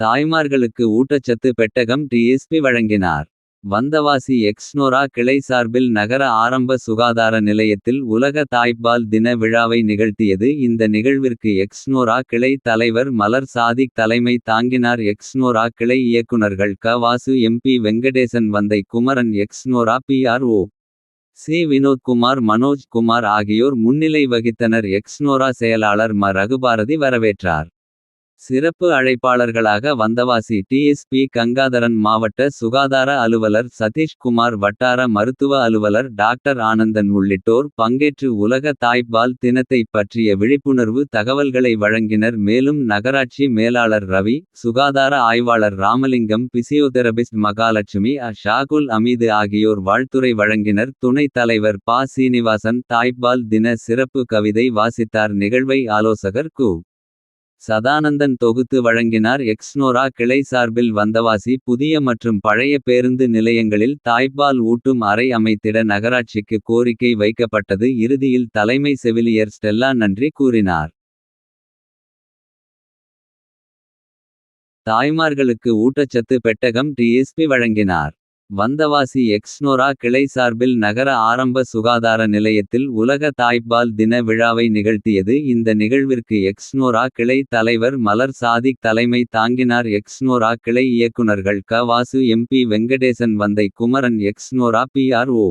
தாய்மார்களுக்கு ஊட்டச்சத்து பெட்டகம் டிஎஸ்பி வழங்கினார். வந்தவாசி எக்ஸ்னோரா கிளை சார்பில் நகர ஆரம்ப சுகாதார நிலையத்தில் உலக தாய்ப்பால் தின விழாவை நிகழ்த்தியது. இந்த நிகழ்விற்கு எக்ஸ்னோரா கிளை தலைவர் மலர் சாதிக் தலைமை தாங்கினார். எக்ஸ்னோரா கிளை இயக்குநர்கள் க Vasu M P Venkatesan Vandai Kumaran Exnora PRO. C Vinothkumar Manoj Kumar ஆகியோர் முன்னிலை வகித்தனர். எக்ஸ்னோரா செயலாளர் ம ரகுபாரதி வரவேற்றார். சிறப்பு அழைப்பாளர்களாக வந்தவாசி டிஎஸ்பி கங்காதரன் மாவட்ட சுகாதார அலுவலர் சதீஷ்குமார் வட்டார மருத்துவ அலுவலர் டாக்டர் ஆனந்தன் உள்ளிட்டோர் பங்கேற்று உலக தாய்ப்பால் தினத்தைப் பற்றிய விழிப்புணர்வு தகவல்களை வழங்கினர். மேலும் நகராட்சி மேலாளர் ரவி சுகாதார ஆய்வாளர் ராமலிங்கம் பிசியோதெரபிஸ்ட் மகாலட்சுமி அ ஷாகுல் அமீது ஆகியோர் வாழ்த்துரை வழங்கினர். துணைத் தலைவர் பா சீனிவாசன் தாய்ப்பால் தின சிறப்பு கவிதை வாசித்தார். நிகழ்வை ஆலோசகர் கு. சதானந்தன் தொகுத்து வழங்கினார். எக்ஸ்னோரா கிளை சார்பில் வந்தவாசி புதிய மற்றும் பழைய பேருந்து நிலையங்களில் தாய்ப்பால் ஊட்டும் அறை அமைத்திட நகராட்சிக்கு கோரிக்கை வைக்கப்பட்டது. இறுதியில் தலைமை செவிலியர் ஸ்டெல்லா நன்றி கூறினார். தாய்மார்களுக்கு ஊட்டச்சத்து பெட்டகம் டிஎஸ்பி வழங்கினார். வந்தவாசி எக்ஸ்னோரா கிளை சார்பில் நகர ஆரம்ப சுகாதார நிலையத்தில் உலக தாய்ப்பால் தின விழாவை நிகழ்த்தியது. இந்த நிகழ்விற்கு எக்ஸ்னோரா கிளை தலைவர் மலர் சாதிக் தலைமை தாங்கினார். எக்ஸ்னோரா கிளை இயக்குனர்கள் க Vasu M P Venkatesan Vandai Kumaran Exnora PRO.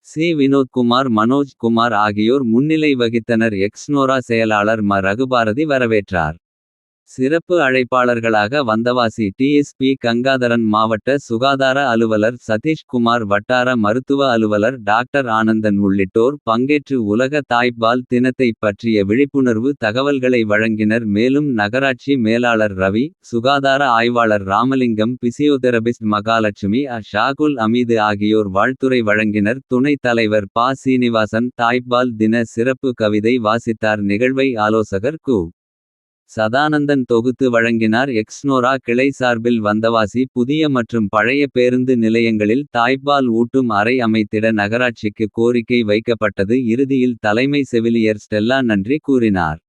C Vinothkumar Manoj Kumar ஆகியோர் முன்னிலை வகித்தனர். எக்ஸ்னோரா செயலாளர் ம ரகுபாரதி வரவேற்றார். சிறப்பு அழைப்பாளர்களாக வந்தவாசி டிஎஸ்பி கங்காதரன் மாவட்ட சுகாதார அலுவலர் சதீஷ்குமார் வட்டார மருத்துவ அலுவலர் டாக்டர் ஆனந்தன் உள்ளிட்டோர் பங்கேற்று உலக தாய்ப்பால் தினத்தைப் பற்றிய விழிப்புணர்வு தகவல்களை வழங்கினர். மேலும் நகராட்சி மேலாளர் ரவி சுகாதார ஆய்வாளர் ராமலிங்கம் பிசியோதெரபிஸ்ட் மகாலட்சுமி அ ஷாகுல் அமீது ஆகியோர் வாழ்த்துரை வழங்கினர். துணைத் தலைவர் பா சீனிவாசன் தாய்ப்பால் தின சிறப்பு கவிதை வாசித்தார். நிகழ்வை ஆலோசகர் கு. சதானந்தன் தொகுத்து வழங்கினார். எக்ஸ்னோரா கிளை சார்பில் வந்தவாசி புதிய மற்றும் பழைய பேருந்து நிலையங்களில் தாய்ப்பால் ஊட்டும் அறை அமைத்திட நகராட்சிக்கு கோரிக்கை வைக்கப்பட்டது. இறுதியில் தலைமை செவிலியர் ஸ்டெல்லா நன்றி கூறினார்.